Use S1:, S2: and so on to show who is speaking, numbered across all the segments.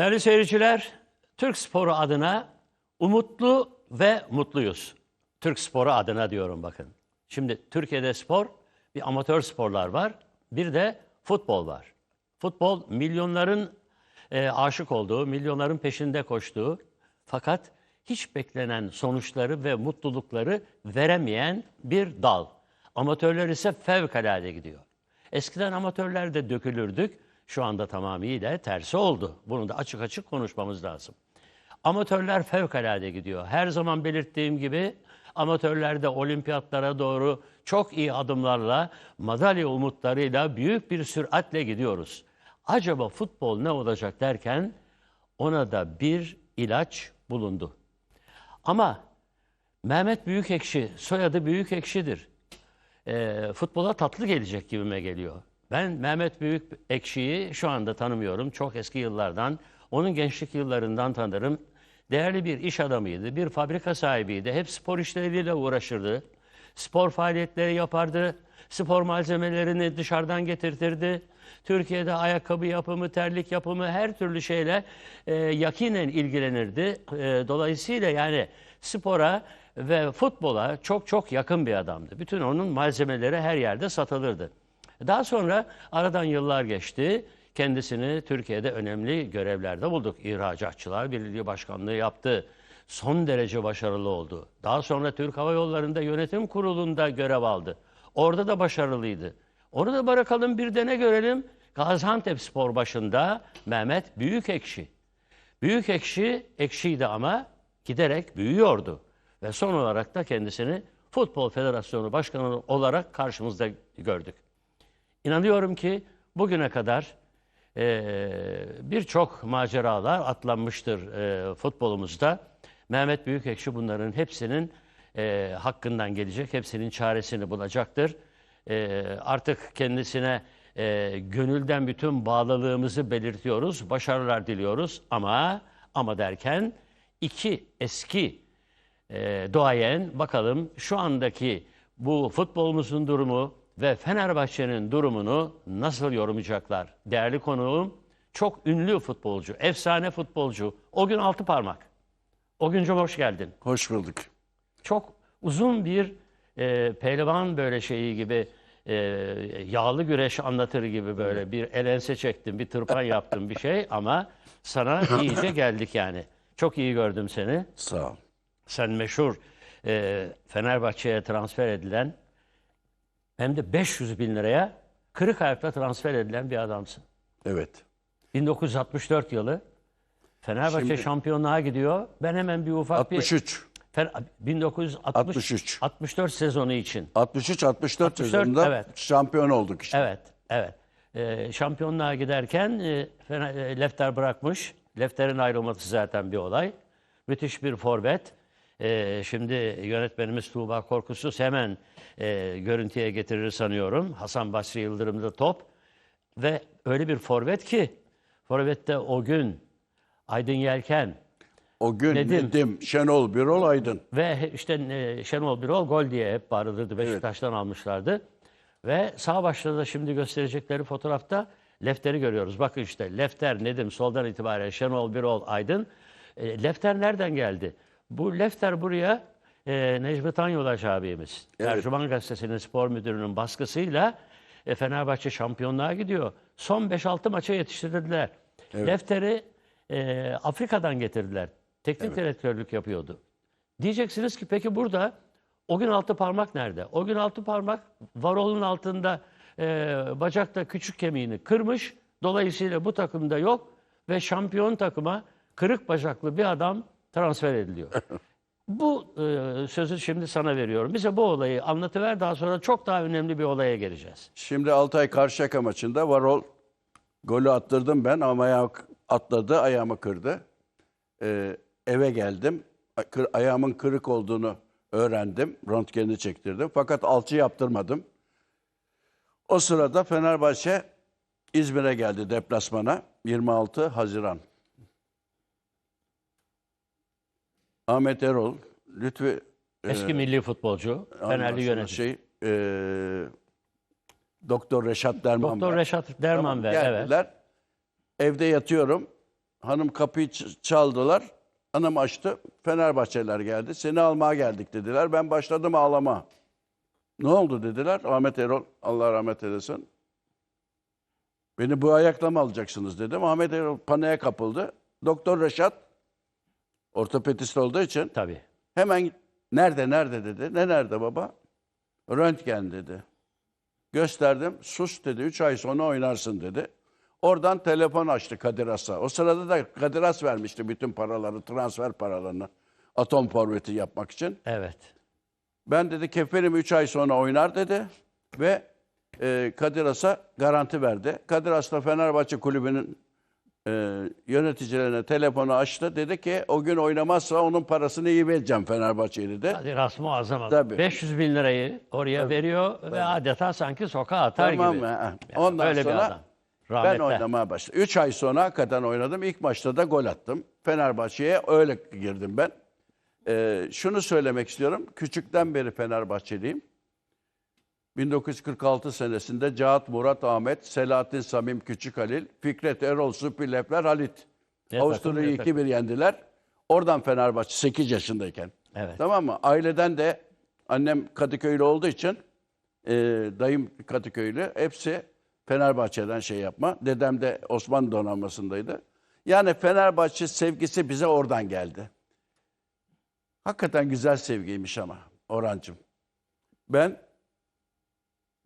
S1: Değerli seyirciler, Türk Sporu adına umutlu ve mutluyuz. Türk Sporu adına diyorum bakın. Şimdi Türkiye'de spor, bir amatör sporlar var, bir de futbol var. Futbol milyonların e, aşık olduğu, milyonların peşinde koştuğu fakat hiç beklenen sonuçları ve mutlulukları veremeyen bir dal. Amatörler ise fevkalade gidiyor. Eskiden amatörler de dökülürdük. Şu anda tamamıyla tersi oldu. Bunu da açık açık konuşmamız lazım. Amatörler fevkalade gidiyor. Her zaman belirttiğim gibi amatörlerde olimpiyatlara doğru çok iyi adımlarla, madalya umutlarıyla büyük bir süratle gidiyoruz. Acaba futbol ne olacak derken ona da bir ilaç bulundu. Ama Mehmet Büyükekşi, soyadı Büyükekşi'dir. E, futbola tatlı gelecek gibime geliyor. Ben Mehmet Büyük Ekşi'yi şu anda tanımıyorum. Çok eski yıllardan, onun gençlik yıllarından tanırım. Değerli bir iş adamıydı, bir fabrika sahibiydi. Hep spor işleriyle uğraşırdı. Spor faaliyetleri yapardı. Spor malzemelerini dışarıdan getirtirdi. Türkiye'de ayakkabı yapımı, terlik yapımı her türlü şeyle e, yakinen ilgilenirdi. E, dolayısıyla yani spora ve futbola çok çok yakın bir adamdı. Bütün onun malzemeleri her yerde satılırdı. Daha sonra aradan yıllar geçti. Kendisini Türkiye'de önemli görevlerde bulduk. İhracatçılar Birliği Başkanlığı yaptı. Son derece başarılı oldu. Daha sonra Türk Hava Yolları'nda yönetim kurulunda görev aldı. Orada da başarılıydı. Onu da bırakalım bir de görelim? Gaziantep Spor başında Mehmet Büyükekşi. Büyük ekşi, ekşiydi ama giderek büyüyordu. Ve son olarak da kendisini Futbol Federasyonu Başkanı olarak karşımızda gördük. İnanıyorum ki bugüne kadar eee, birçok maceralar atlanmıştır eee, futbolumuzda. Mehmet Büyükekşi bunların hepsinin eee, hakkından gelecek, hepsinin çaresini bulacaktır. Eee, artık kendisine eee, gönülden bütün bağlılığımızı belirtiyoruz, başarılar diliyoruz ama ama derken iki eski e, doğayen bakalım şu andaki bu futbolumuzun durumu ve Fenerbahçe'nin durumunu nasıl yorumlayacaklar? Değerli konuğum çok ünlü futbolcu, efsane futbolcu. O gün altı parmak. O güncüm hoş geldin.
S2: Hoş bulduk.
S1: Çok uzun bir e, pehlivan böyle şeyi gibi e, yağlı güreş anlatır gibi böyle bir elense çektim, bir tırpan yaptım bir şey ama sana iyice geldik yani. Çok iyi gördüm seni.
S2: Sağ ol.
S1: Sen meşhur e, Fenerbahçe'ye transfer edilen hem de 500 bin liraya kırık ayakla transfer edilen bir adamsın.
S2: Evet.
S1: 1964 yılı Fenerbahçe
S2: Şimdi-
S1: şampiyonluğa gidiyor. Ben hemen bir ufak bir
S2: 63.
S1: Fen- 1960
S2: 63.
S1: 64 sezonu için.
S2: 63 64
S1: 64,
S2: sezonunda
S1: evet.
S2: şampiyon olduk işte.
S1: Evet, evet. Ee, şampiyonluğa giderken e, Fener- e, Lefter bırakmış. Lefter'in ayrılması zaten bir olay. Müthiş bir forvet. Ee, şimdi yönetmenimiz Tuğba Korkusuz hemen e, görüntüye getirir sanıyorum. Hasan Basri Yıldırım'da top. Ve öyle bir forvet ki, forvette o gün Aydın Yelken,
S2: O gün
S1: Nedim.
S2: Nedim, Şenol, Birol, Aydın.
S1: Ve işte e, Şenol Birol gol diye hep bağırılırdı. Beşiktaş'tan almışlardı. Ve sağ başta da şimdi gösterecekleri fotoğrafta Lefter'i görüyoruz. Bakın işte Lefter, Nedim, soldan itibaren Şenol Birol, Aydın. E, Lefter nereden geldi? Bu Lefter buraya e, Necmi Tanyolaş abimiz. Tercüman Gazetesi'nin spor müdürünün baskısıyla e, Fenerbahçe şampiyonluğa gidiyor. Son 5-6 maça yetiştirdiler. Lefter'i e, Afrika'dan getirdiler. Teknik direktörlük yapıyordu. Diyeceksiniz ki peki burada o gün altı parmak nerede? O gün altı parmak varolun altında e, bacakta küçük kemiğini kırmış. Dolayısıyla bu takımda yok ve şampiyon takıma kırık bacaklı bir adam transfer ediliyor. bu e, sözü şimdi sana veriyorum. Bize bu olayı anlatıver daha sonra çok daha önemli bir olaya geleceğiz.
S2: Şimdi Altay Karşıyaka maçında Varol golü attırdım ben ama ayağı atladı, ayağımı kırdı. Ee, eve geldim. Kır- ayağımın kırık olduğunu öğrendim. Röntgenini çektirdim. Fakat alçı yaptırmadım. O sırada Fenerbahçe İzmir'e geldi deplasmana. 26 Haziran. Ahmet Erol, Lütfi
S1: Eski milli futbolcu, Fenerli yönetim.
S2: Şey, e, Doktor Reşat Derman
S1: Doktor. Reşat Derman
S2: Tamam,
S1: ve evet.
S2: geldiler. Evde yatıyorum. hanım kapıyı çaldılar. Hanım açtı. Fenerbahçeliler geldi. Seni almaya geldik dediler. Ben başladım ağlama. Ne oldu dediler. Ahmet Erol Allah rahmet eylesin. Beni bu ayakla mı alacaksınız dedim. Ahmet Erol paniğe kapıldı. Doktor Reşat ortopedist olduğu için
S1: Tabii.
S2: Hemen nerede nerede dedi. Ne nerede baba? Röntgen dedi. Gösterdim. Sus dedi. Üç ay sonra oynarsın dedi. Oradan telefon açtı Kadir Has'a. O sırada da Kadir Has vermişti bütün paraları, transfer paralarını. Atom forveti yapmak için.
S1: Evet.
S2: Ben dedi keferim 3 ay sonra oynar dedi. Ve e, Kadir Has'a garanti verdi. Kadir Has da Fenerbahçe kulübünün e, yöneticilerine telefonu açtı. Dedi ki o gün oynamazsa onun parasını iyi vereceğim Fenerbahçe'ye dedi.
S1: Hadi Ras muazzam adam.
S2: Tabii.
S1: 500 bin lirayı oraya veriyor ve adeta sanki sokağa atar
S2: Tamam
S1: gibi.
S2: mı? Ha.
S1: Yani
S2: Ondan
S1: böyle
S2: sonra
S1: bir adam.
S2: Ben oynamaya başladım. 3 ay sonra hakikaten oynadım. İlk maçta da gol attım. Fenerbahçe'ye öyle girdim ben. Ee, şunu söylemek istiyorum. Küçükten beri Fenerbahçeliyim. 1946 senesinde Cahat Murat Ahmet, Selahattin Samim Küçük Halil, Fikret Erol Supilefler Halit.
S1: Ne
S2: Avusturya'yı
S1: takım, ne
S2: 2-1 yendiler. Oradan Fenerbahçe 8 yaşındayken.
S1: Evet.
S2: Tamam mı? Aileden de annem Kadıköylü olduğu için e, dayım Kadıköylü. Hepsi Fenerbahçe'den şey yapma. Dedem de Osmanlı donanmasındaydı. Yani Fenerbahçe sevgisi bize oradan geldi. Hakikaten güzel sevgiymiş ama Orhancığım. Ben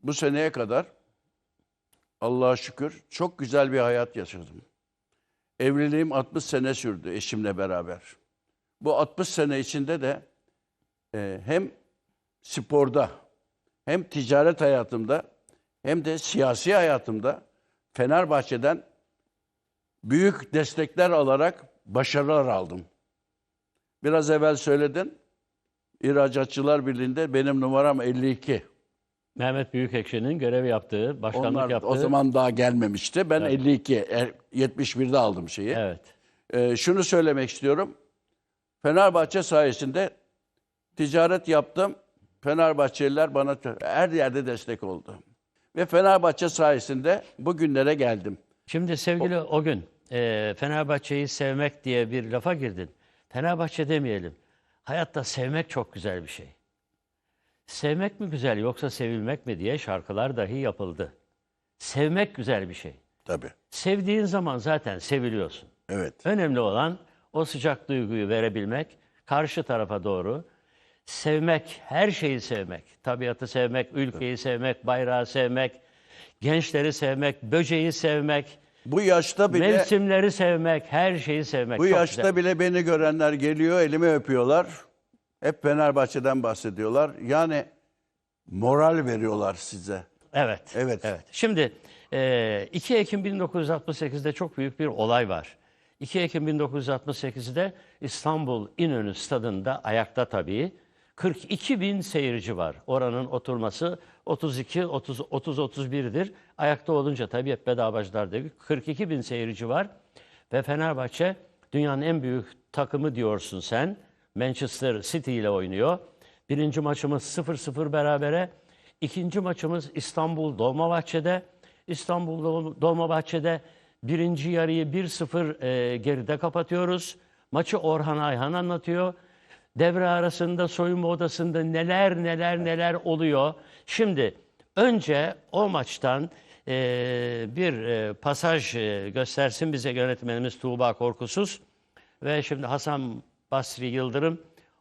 S2: bu seneye kadar Allah'a şükür çok güzel bir hayat yaşadım. Evliliğim 60 sene sürdü eşimle beraber. Bu 60 sene içinde de e, hem sporda hem ticaret hayatımda hem de siyasi hayatımda Fenerbahçe'den büyük destekler alarak başarılar aldım. Biraz evvel söyledin. İhracatçılar Birliği'nde benim numaram 52.
S1: Mehmet Büyükekşi'nin görev yaptığı, başkanlık
S2: Onlar
S1: yaptığı.
S2: o zaman daha gelmemişti. Ben 52, er- 71'de aldım şeyi.
S1: Evet.
S2: Ee, şunu söylemek istiyorum. Fenerbahçe sayesinde ticaret yaptım. Fenerbahçeliler bana her yerde destek oldu. Ve Fenerbahçe sayesinde bugünlere geldim.
S1: Şimdi sevgili o gün e, Fenerbahçe'yi sevmek diye bir lafa girdin. Fenerbahçe demeyelim. Hayatta sevmek çok güzel bir şey. Sevmek mi güzel yoksa sevilmek mi diye şarkılar dahi yapıldı. Sevmek güzel bir şey.
S2: Tabii.
S1: Sevdiğin zaman zaten seviliyorsun.
S2: Evet.
S1: Önemli olan o sıcak duyguyu verebilmek, karşı tarafa doğru sevmek, her şeyi sevmek, tabiatı sevmek, ülkeyi sevmek, bayrağı sevmek, gençleri sevmek, böceği sevmek,
S2: Bu yaşta bile
S1: mevsimleri sevmek, her şeyi sevmek.
S2: bu
S1: çok
S2: yaşta
S1: güzel.
S2: bile beni görenler geliyor, elimi öpüyorlar. Hep Fenerbahçe'den bahsediyorlar. Yani moral veriyorlar size.
S1: Evet.
S2: Evet.
S1: Evet. Şimdi e, 2 Ekim 1968'de çok büyük bir olay var. 2 Ekim 1968'de İstanbul İnönü Stadında ayakta tabii 42 bin seyirci var. Oranın oturması 32, 30, 30 31'dir. Ayakta olunca tabii hep bedavacılar değil. 42 bin seyirci var. Ve Fenerbahçe dünyanın en büyük takımı diyorsun sen. Manchester City ile oynuyor. Birinci maçımız 0-0 berabere. İkinci maçımız İstanbul Dolmabahçe'de. İstanbul Dol- Dolmabahçe'de birinci yarıyı 1-0 e, geride kapatıyoruz. Maçı Orhan Ayhan anlatıyor. Devre arasında soyunma odasında neler neler neler oluyor. Şimdi önce o maçtan e, bir e, pasaj e, göstersin bize yönetmenimiz Tuğba Korkusuz. Ve şimdi Hasan Basri Yıldırım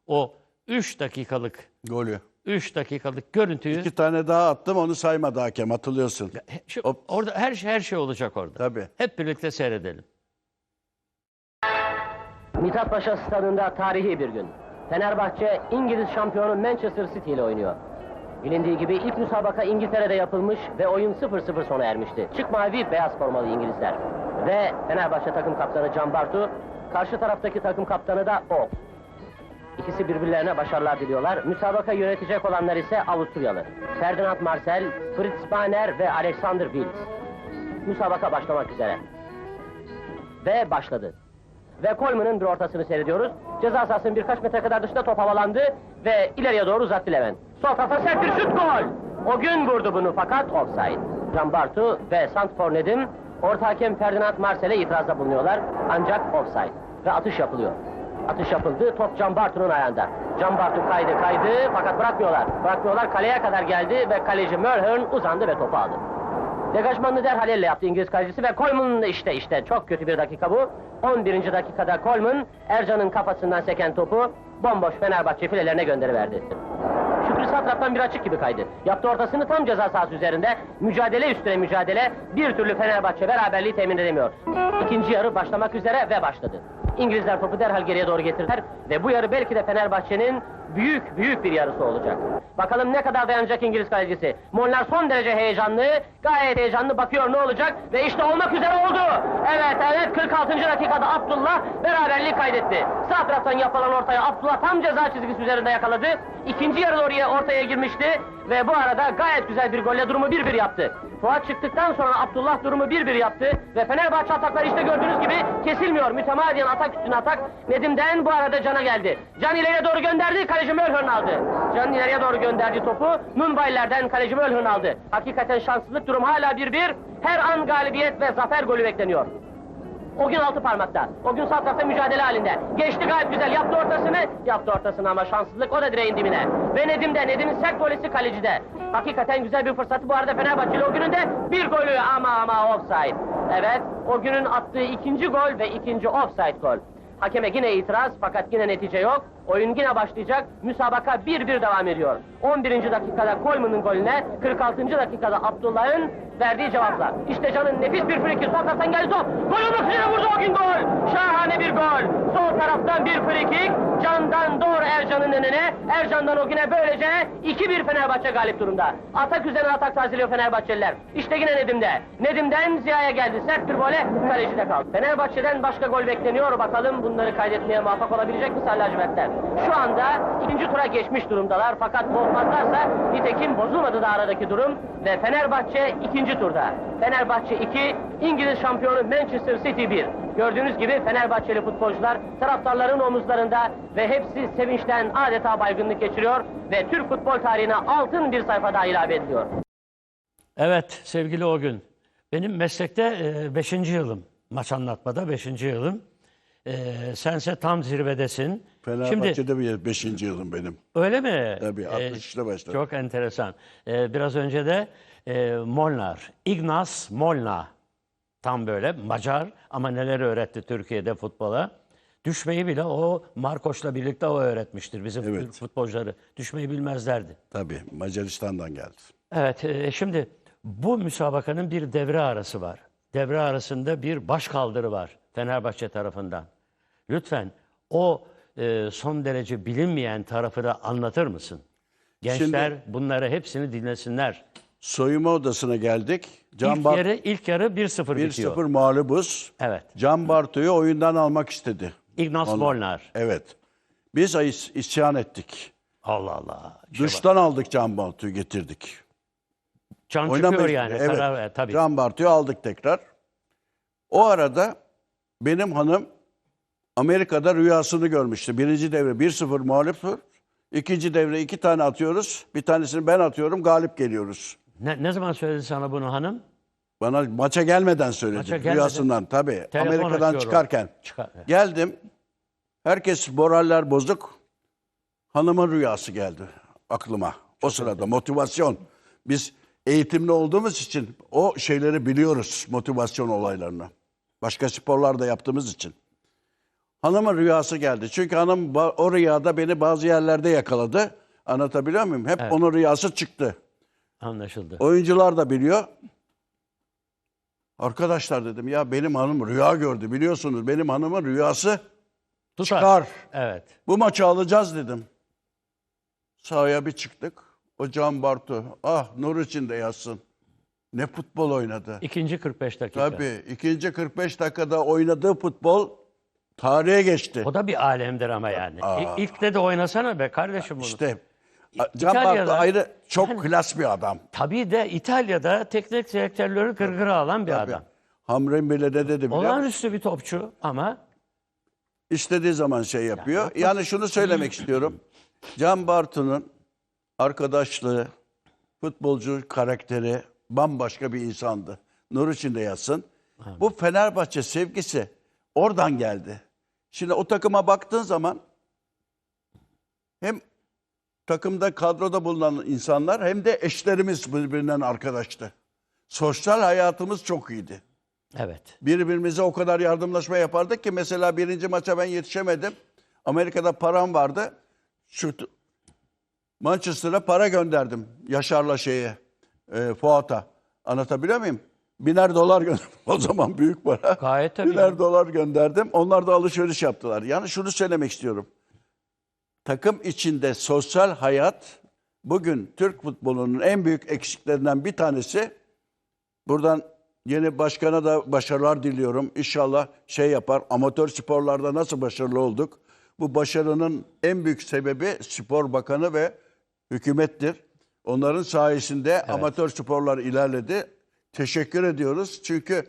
S1: o 3 dakikalık
S2: Golü.
S1: 3 dakikalık görüntüyü
S2: İki tane daha attım onu saymadı hakem hatırlıyorsun.
S1: Şu- orada her şey her şey olacak orada.
S2: Tabii.
S1: Hep birlikte seyredelim.
S3: Mithat Paşa stadında tarihi bir gün. Fenerbahçe İngiliz şampiyonu Manchester City ile oynuyor. Bilindiği gibi ilk müsabaka İngiltere'de yapılmış ve oyun 0-0 sona ermişti. Çık mavi beyaz formalı İngilizler. Ve Fenerbahçe takım kaptanı Can Bartu, karşı taraftaki takım kaptanı da o. İkisi birbirlerine başarılar diliyorlar. Müsabaka yönetecek olanlar ise Avusturyalı. Ferdinand Marcel, Fritz Bahner ve Alexander Wills. Müsabaka başlamak üzere. Ve başladı. Ve Coleman'ın bir ortasını seyrediyoruz. Ceza sahasının birkaç metre kadar dışında top havalandı ve ileriye doğru uzattı Levent. Sol tarafa sert bir şut gol. O gün vurdu bunu fakat offside. Can Bartu ve Santfor Nedim Orta hakem Ferdinand Marsel'e itirazda bulunuyorlar. Ancak offside. Ve atış yapılıyor. Atış yapıldı. Top Can Bartu'nun ayağında. Can Bartu kaydı kaydı fakat bırakmıyorlar. Bırakmıyorlar. Kaleye kadar geldi ve kaleci Mulhern uzandı ve topu aldı. Degajmanını derhal elle yaptı İngiliz kalecisi ve Coleman işte işte çok kötü bir dakika bu. 11. dakikada Coleman Ercan'ın kafasından seken topu bomboş Fenerbahçe filelerine gönderiverdi. Şükrü sağ taraftan bir açık gibi kaydı. Yaptı ortasını tam ceza sahası üzerinde. Mücadele üstüne mücadele. Bir türlü Fenerbahçe beraberliği temin edemiyor. İkinci yarı başlamak üzere ve başladı. İngilizler topu derhal geriye doğru getirdiler ve bu yarı belki de Fenerbahçe'nin büyük büyük bir yarısı olacak. Bakalım ne kadar dayanacak İngiliz kalecisi. Molnar son derece heyecanlı, gayet heyecanlı bakıyor ne olacak ve işte olmak üzere oldu. Evet evet 46. dakikada Abdullah beraberliği kaydetti. Sağ taraftan yapılan ortaya Abdullah tam ceza çizgisi üzerinde yakaladı. İkinci yarı oraya ortaya girmişti ve bu arada gayet güzel bir golle durumu 1-1 yaptı. Fuat çıktıktan sonra Abdullah durumu 1-1 yaptı ve Fenerbahçe atakları işte gördüğünüz gibi kesilmiyor. Mütemadiyen atak üstüne atak. Nedim'den bu arada Can'a geldi. Can ileriye doğru gönderdi, kaleci Mölhörn aldı. Can ileriye doğru gönderdi topu. Nunbayler'den kaleci Mölhörn aldı. Hakikaten şanssızlık durum hala 1-1. Her an galibiyet ve zafer golü bekleniyor. O gün altı parmakta. O gün sağ tarafta mücadele halinde. Geçti gayet güzel. Yaptı ortasını. Yaptı ortasını ama şanssızlık o da direğin dibine. Ve Nedim'de. Nedim'in sert golesi kalecide. Hakikaten güzel bir fırsatı bu arada Fenerbahçeli o günün de bir golü ama ama offside. Evet o günün attığı ikinci gol ve ikinci offside gol. Hakeme yine itiraz fakat yine netice yok. Oyun yine başlayacak. Müsabaka 1-1 devam ediyor. 11. dakikada Coleman'ın golüne, 46. dakikada Abdullah'ın verdiği cevaplar. İşte Can'ın nefis bir friki. Sol taraftan geldi top. Gol olmak üzere vurdu o gün gol. Şahane bir gol. Sol taraftan bir frikik. Can'dan doğru Ercan'ın önüne. Ercan'dan o güne böylece 2-1 Fenerbahçe galip durumda. Atak üzerine atak tazeliyor Fenerbahçeliler. İşte yine Nedim'de. Nedim'den Ziya'ya geldi. Sert bir gole kalecide kaldı. Fenerbahçe'den başka gol bekleniyor. Bakalım bunları kaydetmeye muvaffak olabilecek mi Sarı Lacivertler? Şu anda ikinci tura geçmiş durumdalar. Fakat bozmazlarsa nitekim bozulmadı da aradaki durum. Ve Fenerbahçe ikinci turda. Fenerbahçe 2, İngiliz şampiyonu Manchester City 1. Gördüğünüz gibi Fenerbahçeli futbolcular taraftarların omuzlarında ve hepsi sevinçten adeta baygınlık geçiriyor ve Türk futbol tarihine altın bir sayfa daha ilave ediliyor.
S1: Evet sevgili o gün. Benim meslekte 5. yılım. Maç anlatmada 5. yılım. E, sense tam zirvedesin. Şimdi
S2: Fenerbahçe'de bir 5. yılım benim.
S1: öyle mi?
S2: Tabii
S1: E,
S2: 63'te başladım.
S1: Çok enteresan. E, biraz önce de e, Molnar, Ignaz Molnar. Tam böyle Macar ama neler öğretti Türkiye'de futbola. Düşmeyi bile o Markoş'la birlikte o öğretmiştir bizim
S2: Evet.
S1: Türk futbolcuları. Düşmeyi bilmezlerdi.
S2: Tabii Macaristan'dan geldi.
S1: Evet, e, şimdi bu müsabakanın bir devre arası var. Devre arasında bir baş kaldırı var Fenerbahçe tarafından. Lütfen o e, son derece bilinmeyen tarafı da anlatır mısın? Gençler bunları hepsini dinlesinler.
S2: Soyunma odasına geldik. Can
S1: İlk
S2: Bar-
S1: yarı ilk yarı 1-0 bitiyor.
S2: 1-0 mağlubuz.
S1: Evet.
S2: Can Bartu'yu oyundan almak istedi.
S1: Ignaz
S2: Onu-
S1: Molnar.
S2: Evet. Biz is- isyan ettik.
S1: Allah Allah. İşte bak,
S2: Dıştan aldık Can Bartu'yu getirdik.
S1: can çıkıyor yani.
S2: Evet.
S1: E, tabii.
S2: Can Bartu'yu aldık tekrar. O arada benim hanım Amerika'da rüyasını görmüştü. Birinci devre 1-0 mağluptur. İkinci devre iki tane atıyoruz. Bir tanesini ben atıyorum, galip geliyoruz.
S1: Ne, ne zaman söyledi sana bunu hanım?
S2: Bana maça gelmeden söyledi.
S1: Maça gelmeden.
S2: Rüyasından tabii.
S1: Telefon
S2: Amerika'dan
S1: açıyor o.
S2: çıkarken.
S1: Çıkar-.
S2: Geldim. Herkes moraller bozuk. Hanımın rüyası geldi aklıma. O sırada motivasyon. Biz eğitimli olduğumuz için o şeyleri biliyoruz motivasyon olaylarını. Başka sporlarda yaptığımız için. Hanımın rüyası geldi. Çünkü hanım ba- o rüyada beni bazı yerlerde yakaladı. Anlatabiliyor muyum? Hep onun rüyası çıktı.
S1: Anlaşıldı.
S2: Oyuncular da biliyor. Arkadaşlar dedim ya benim hanım rüya gördü biliyorsunuz. Benim hanımın rüyası
S1: Tutar.
S2: çıkar.
S1: Evet.
S2: Bu maçı alacağız dedim. Sahaya bir çıktık. O Can Bartu ah nur içinde yatsın. Ne futbol oynadı.
S1: İkinci 45 dakika.
S2: Tabii ikinci 45 dakikada oynadığı futbol tarihe geçti.
S1: O da bir alemdir ama yani. İlk, ilkte de oynasana be kardeşim bunu.
S2: İşte Can
S1: İtalya'da-
S2: ayrı çok klas bir adam.
S1: Tabii de İtalya'da teknik direktörleri gırgıra alan bir adam.
S2: Hamren bile ne dedi biliyor musun?
S1: Olağanüstü bir topçu ama
S2: İstediği zaman şey yapıyor. Yani şunu söylemek istiyorum. Can Bartu'nun arkadaşlığı, futbolcu karakteri bambaşka bir insandı. Nur içinde yatsın. Bu Fenerbahçe sevgisi oradan geldi. Şimdi o takıma baktığın zaman hem takımda kadroda bulunan insanlar hem de eşlerimiz birbirinden arkadaştı. Sosyal hayatımız çok iyiydi.
S1: Evet.
S2: Birbirimize o kadar yardımlaşma yapardık ki mesela birinci maça ben yetişemedim. Amerika'da param vardı. Şu Manchester'a para gönderdim. Yaşar'la şeye, e, Fuat'a. Anlatabiliyor muyum? Biner dolar gönderdim. O zaman büyük para.
S1: Gayet tabii.
S2: Biner dolar gönderdim. Onlar da alışveriş yaptılar. Yani şunu söylemek istiyorum. Takım içinde sosyal hayat bugün Türk futbolunun en büyük eksiklerinden bir tanesi. Buradan yeni başkana da başarılar diliyorum. İnşallah şey yapar. Amatör sporlarda nasıl başarılı olduk? Bu başarının en büyük sebebi spor bakanı ve hükümettir. Onların sayesinde amatör sporlar ilerledi. Teşekkür ediyoruz. Çünkü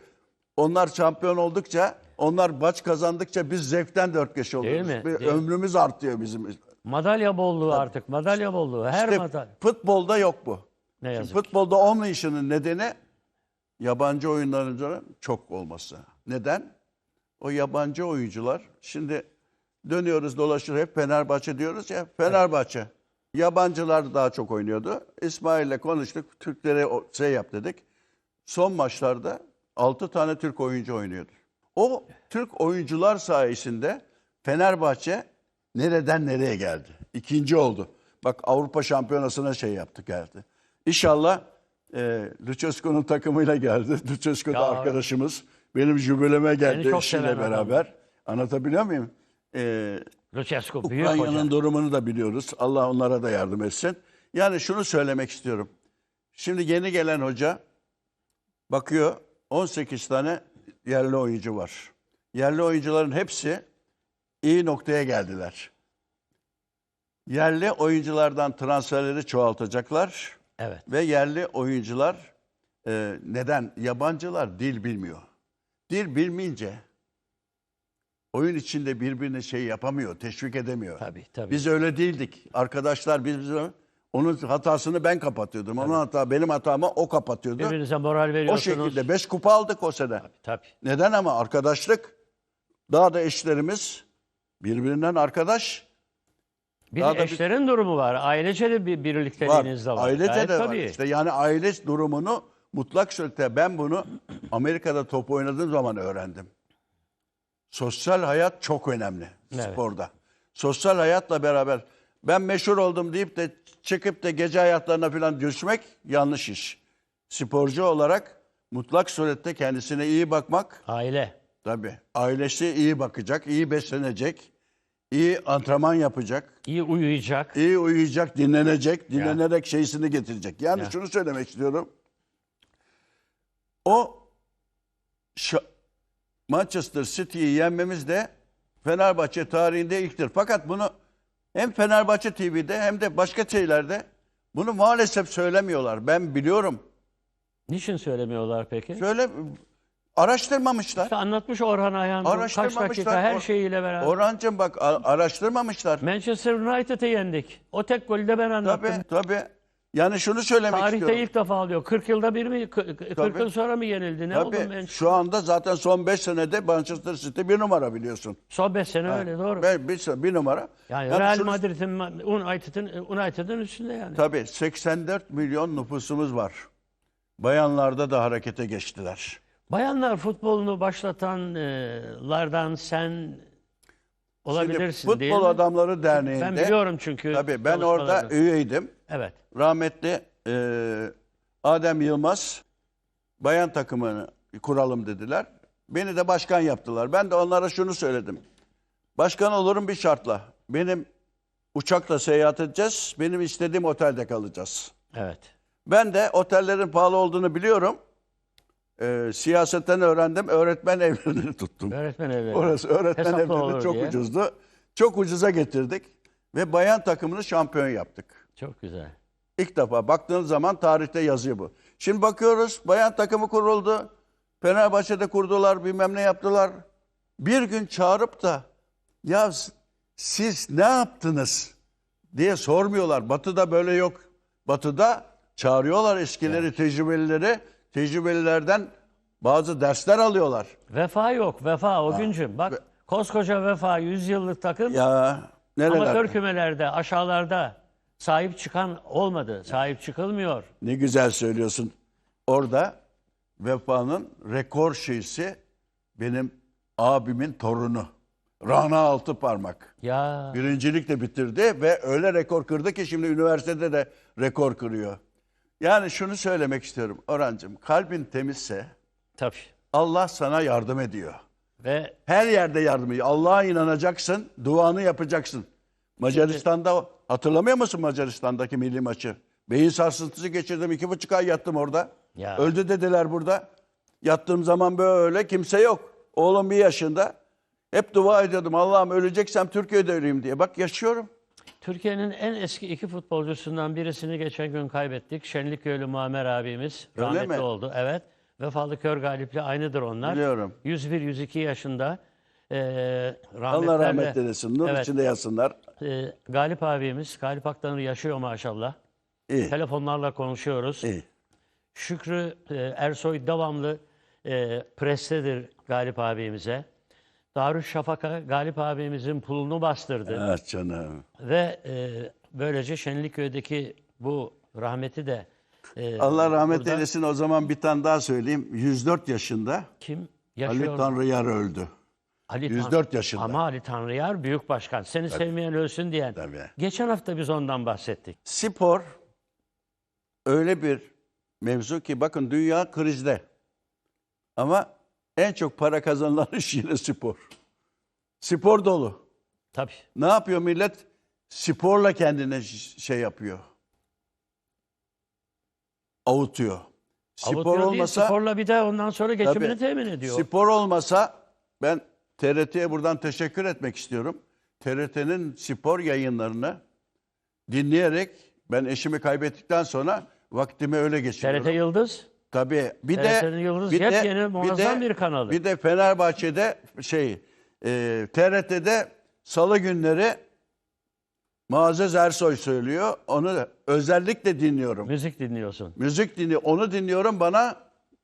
S2: onlar şampiyon oldukça, onlar maç kazandıkça biz zevkten dört geç oluyoruz.
S1: mi?
S2: Bir
S1: Değil?
S2: Ömrümüz artıyor bizim.
S1: Madalya bolluğu artık. Madalya bolluğu. Her
S2: İşte
S1: madalya.
S2: futbolda yok bu.
S1: Ne yazık ki.
S2: Futbolda olmayışının nedeni yabancı oyuncuların çok olması. Neden? O yabancı oyuncular şimdi dönüyoruz dolaşır hep Fenerbahçe diyoruz ya Fenerbahçe. Yabancılar daha çok oynuyordu. İsmail'le konuştuk. Türklere şey yap dedik. Son maçlarda 6 tane Türk oyuncu oynuyordu. O Türk oyuncular sayesinde Fenerbahçe nereden nereye geldi? İkinci oldu. Bak Avrupa Şampiyonası'na şey yaptı geldi. İnşallah e, Lucescu'nun takımıyla geldi. Lucescu da
S1: Ya.
S2: arkadaşımız. Benim jübileme geldi
S1: çok
S2: eşiyle
S1: seven adam.
S2: beraber. Anlatabiliyor muyum? E,
S1: Lucescu büyük hoca.
S2: Ukrayna'nın durumunu da biliyoruz. Allah onlara da yardım etsin. Yani şunu söylemek istiyorum. Şimdi yeni gelen hoca bakıyor 18 tane yerli oyuncu var. Yerli oyuncuların hepsi iyi noktaya geldiler. Yerli oyunculardan transferleri çoğaltacaklar
S1: Evet.
S2: ve yerli oyuncular e, neden? Yabancılar dil bilmiyor. Dil bilmeyince oyun içinde birbirine şey yapamıyor, teşvik edemiyor.
S1: Tabii tabii.
S2: Biz öyle değildik. Arkadaşlar biz, biz onun hatasını ben kapatıyordum. Onun hata benim hatamı o kapatıyordu.
S1: Birbirinize moral
S2: O
S1: veriyorsunuz.
S2: şekilde beş kupa aldık o sene.
S1: Tabii.
S2: Neden ama arkadaşlık daha da eşlerimiz birbirinden arkadaş
S1: Bir
S2: Daha
S1: de
S2: da bir-
S1: eşlerin durumu var. Ailece de bir
S2: var.
S1: birlikteliğiniz de var.
S2: Ailece
S1: Gayet
S2: de var.
S1: tabii.
S2: İşte yani aile durumunu mutlak surette ben bunu Amerika'da top oynadığım zaman öğrendim. Sosyal hayat çok önemli
S1: Evet.
S2: sporda. Sosyal hayatla beraber ben meşhur oldum deyip de çıkıp da gece hayatlarına falan düşmek yanlış iş. Sporcu olarak mutlak surette kendisine iyi bakmak,
S1: Aile.
S2: tabii ailesi iyi bakacak, iyi beslenecek, iyi antrenman yapacak.
S1: iyi uyuyacak.
S2: İyi uyuyacak, dinlenecek, dinlenerek şeysini getirecek. Yani
S1: Ya.
S2: şunu söylemek istiyorum. O şa- Manchester City'yi yenmemiz de Fenerbahçe tarihinde ilktir. Fakat bunu hem Fenerbahçe TV'de hem de başka şeylerde bunu maalesef söylemiyorlar. Ben biliyorum.
S1: Niçin söylemiyorlar peki?
S2: Söyle araştırmamışlar.
S1: İşte anlatmış Orhan Ayhan. Kaç
S2: Araştırmamışlar.
S1: dakika her şeyiyle beraber.
S2: Orhancığım bak araştırmamışlar.
S1: Manchester United'ı yendik. O tek golü de ben anlattım.
S2: Tabii tabii. Yani şunu söylemek
S1: Tarihte
S2: istiyorum.
S1: ilk defa alıyor. 40 yılda bir mi? 40 yıl sonra mı yenildi? Ne oldu
S2: Tabii
S1: Manchester?
S2: şu anda zaten son 5 senede Manchester City bir numara biliyorsun.
S1: Son 5 sene öyle doğru.
S2: Ben bir, bir numara.
S1: yani
S2: Yani
S1: Real
S2: şunu-
S1: Madrid'in United'ın United'ın üstünde yani.
S2: Tabii 84 milyon nüfusumuz var. Bayanlarda da harekete geçtiler.
S1: Bayanlar futbolunu başlatanlardan sen olabilirsin
S2: Şimdi
S1: değil
S2: Futbol
S1: mi?
S2: Adamları Derneği'nde
S1: Ben biliyorum çünkü.
S2: tabii ben orada üyeydim.
S1: Evet.
S2: Rahmetli e, Adem Yılmaz bayan takımını kuralım dediler. Beni de başkan yaptılar. Ben de onlara şunu söyledim. Başkan olurum bir şartla. Benim uçakla seyahat edeceğiz. Benim istediğim otelde kalacağız.
S1: Evet.
S2: Ben de otellerin pahalı olduğunu biliyorum. Ee, siyasetten öğrendim. Öğretmen evlerini tuttum.
S1: Öğretmen evleri.
S2: Orası öğretmen
S1: Hesaplı
S2: evleri
S1: olur
S2: çok
S1: diye.
S2: ucuzdu. Çok ucuza getirdik. Ve bayan takımını şampiyon yaptık.
S1: Çok güzel.
S2: İlk defa baktığınız zaman tarihte yazıyor bu. Şimdi bakıyoruz bayan takımı kuruldu. Fenerbahçe'de kurdular bilmem ne yaptılar. Bir gün çağırıp da ya siz ne yaptınız diye sormuyorlar. Batı'da böyle yok. Batı'da çağırıyorlar eskileri, tecrübelileri. Tecrübelilerden Bazı dersler alıyorlar.
S1: Vefa yok. Vefa o güncüm. Bak koskoca vefa 100 yıllık takım
S2: Ya
S1: amatör kümelerde aşağılarda sahip çıkan olmadı. Sahip çıkılmıyor.
S2: Ne güzel söylüyorsun. Orada Vefa'nın rekor şeysi benim abimin torunu. Rana Altıparmak.
S1: Ya
S2: Birincilik de bitirdi ve öyle rekor kırdı ki şimdi üniversitede de rekor kırıyor. Yani şunu söylemek istiyorum Orhancığım. Kalbin temizse
S1: tabii.
S2: Allah sana yardım ediyor.
S1: Ve
S2: Her yerde yardım ediyor. Allah'a inanacaksın, duanı yapacaksın. Macaristan'da hatırlamıyor musun Macaristan'daki milli maçı? Beyin sarsıntısı geçirdim. iki buçuk ay yattım orada.
S1: Ya.
S2: Öldü dediler burada. Yattığım zaman böyle kimse yok. Oğlum bir yaşında. Hep dua ediyordum. Allah'ım öleceksem Türkiye'de öleyim diye. Bak yaşıyorum.
S1: Türkiye'nin en eski iki futbolcusundan birisini geçen gün kaybettik. Şenlikköylü Muammer abimiz
S2: Öyle
S1: rahmetli
S2: mi?
S1: oldu. Evet. Vefalı Kör Galip'le aynıdır onlar.
S2: Biliyorum.
S1: 101-102 yaşında. Ee,
S2: Allah rahmet eylesin. Nur
S1: Evet.
S2: içinde yatsınlar.
S1: Ee, Galip abimiz, Galip Aktanır yaşıyor maşallah.
S2: İyi.
S1: Telefonlarla konuşuyoruz.
S2: iyi.
S1: Şükrü e, Ersoy devamlı e, prestedir Galip abimize. Darüşşafaka Galip abimizin pulunu bastırdı.
S2: Ah canım.
S1: Ve e, böylece Şenlikköy'deki bu rahmeti de e,
S2: Allah rahmet
S1: burada
S2: eylesin. O zaman bir tane daha söyleyeyim. 104 yaşında
S1: Kim yaşıyor?
S2: Ali Tanrıyar öldü.
S1: Ali Tan-
S2: 104 yaşında.
S1: Ama Ali Tanrıyar büyük başkan. Seni sevmeyen ölsün diyen.
S2: Tabii.
S1: Geçen hafta biz ondan bahsettik.
S2: Spor öyle bir mevzu ki bakın dünya krizde. Ama en çok para kazanılan iş yine spor. Spor dolu.
S1: Tabii.
S2: Ne yapıyor millet? Sporla kendine şey yapıyor. Avutuyor. Spor
S1: Avutuyor değil,
S2: olmasa
S1: sporla bir de ondan sonra geçimini
S2: Tabii.
S1: temin ediyor.
S2: Spor olmasa ben TRT'ye buradan teşekkür etmek istiyorum. TRT'nin spor yayınlarını dinleyerek ben eşimi kaybettikten sonra vaktimi öyle geçiriyorum.
S1: TRT Yıldız.
S2: Tabii. Bir de
S1: TRT'nin Yıldız
S2: bir de-
S1: yepyeni, muazzam
S2: de-
S1: bir kanalı.
S2: Bir de Fenerbahçe'de şey e, TRT'de Salı günleri Muazzez Ersoy söylüyor. Onu özellikle dinliyorum.
S1: Müzik dinliyorsun.
S2: Müzik dinliyor. Onu dinliyorum bana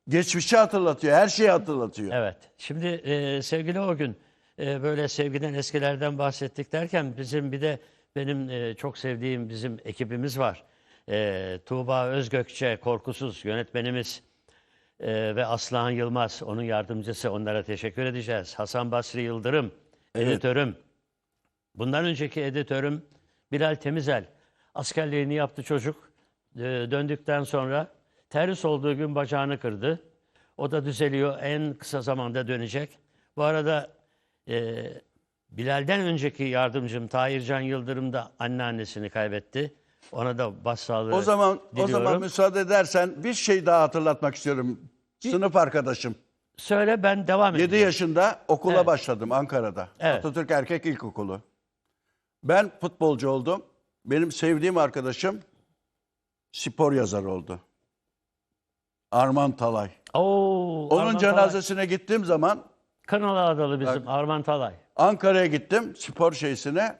S2: geçmişi hatırlatıyor. Her şeyi hatırlatıyor.
S1: Evet. Şimdi e, sevgili o gün e, böyle sevgiden eskilerden bahsettik derken bizim bir de benim e, çok sevdiğim bizim ekibimiz var. E, Tuğba Özgökçe Korkusuz yönetmenimiz e, ve Aslıhan Yılmaz onun yardımcısı onlara teşekkür edeceğiz. Hasan Basri Yıldırım editörüm. Bundan önceki editörüm Bilal Temizel. Askerliğini yaptı çocuk. Ee, döndükten sonra terhis olduğu gün bacağını kırdı. O da düzeliyor. En kısa zamanda dönecek. Bu arada e, Bilal'den önceki yardımcım Tahircan Yıldırım da anneannesini kaybetti. Ona da başsağlığı
S2: O zaman o
S1: diliyorum.
S2: zaman müsaade edersen bir şey daha hatırlatmak istiyorum. Sınıf arkadaşım.
S1: Söyle ben devam
S2: 7
S1: edeceğim.
S2: yaşında okula
S1: Evet.
S2: başladım Ankara'da.
S1: Evet.
S2: Atatürk Erkek İlkokulu. Ben futbolcu oldum. Benim sevdiğim arkadaşım spor yazarı oldu. Arman Talay.
S1: Oo,
S2: Onun
S1: Arman
S2: cenazesine gittiğim zaman
S1: Talay. Kanalı adalı bizim Arman Talay.
S2: Ankara'ya gittim spor şeysine.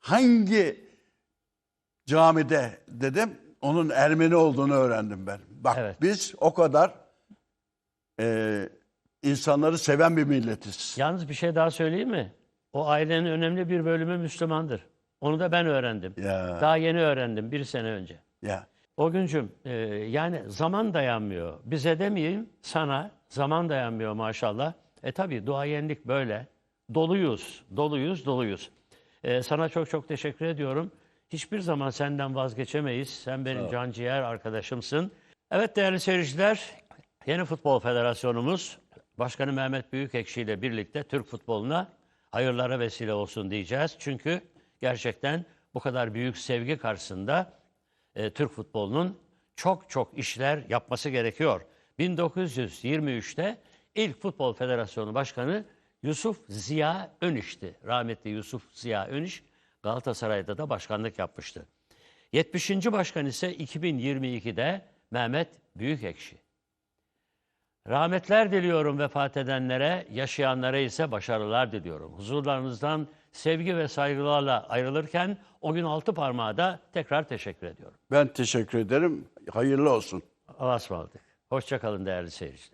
S2: Hangi camide dedim onun Ermeni olduğunu öğrendim ben. Bak
S1: Evet.
S2: biz o kadar e, insanları seven bir milletiz.
S1: Yalnız bir şey daha söyleyeyim mi? O ailenin önemli bir bölümü Müslümandır. Onu da ben öğrendim.
S2: Ya.
S1: Daha yeni öğrendim bir sene önce.
S2: Ya.
S1: O güncüm e, yani zaman dayanmıyor. Bize demeyeyim sana zaman dayanmıyor maşallah. E tabi duayenlik böyle. Doluyuz, doluyuz, doluyuz. E, sana çok çok teşekkür ediyorum. Hiçbir zaman senden vazgeçemeyiz. Sen benim canciğer arkadaşımsın. Evet değerli seyirciler, Yeni Futbol Federasyonumuz Başkanı Mehmet Büyükekşi ile birlikte Türk futboluna hayırlara vesile olsun diyeceğiz. Çünkü gerçekten bu kadar büyük sevgi karşısında e, Türk futbolunun çok çok işler yapması gerekiyor. 1923'te ilk Futbol Federasyonu Başkanı Yusuf Ziya Öniş'ti. Rahmetli Yusuf Ziya Öniş Galatasaray'da da başkanlık yapmıştı. 70. başkan ise 2022'de Mehmet Büyükekşi. Rahmetler diliyorum vefat edenlere, yaşayanlara ise başarılar diliyorum. Huzurlarınızdan sevgi ve saygılarla ayrılırken o gün altı parmağa da tekrar teşekkür ediyorum.
S2: Ben teşekkür ederim. Hayırlı olsun.
S1: Allah'a ısmarladık. Hoşçakalın değerli seyirciler.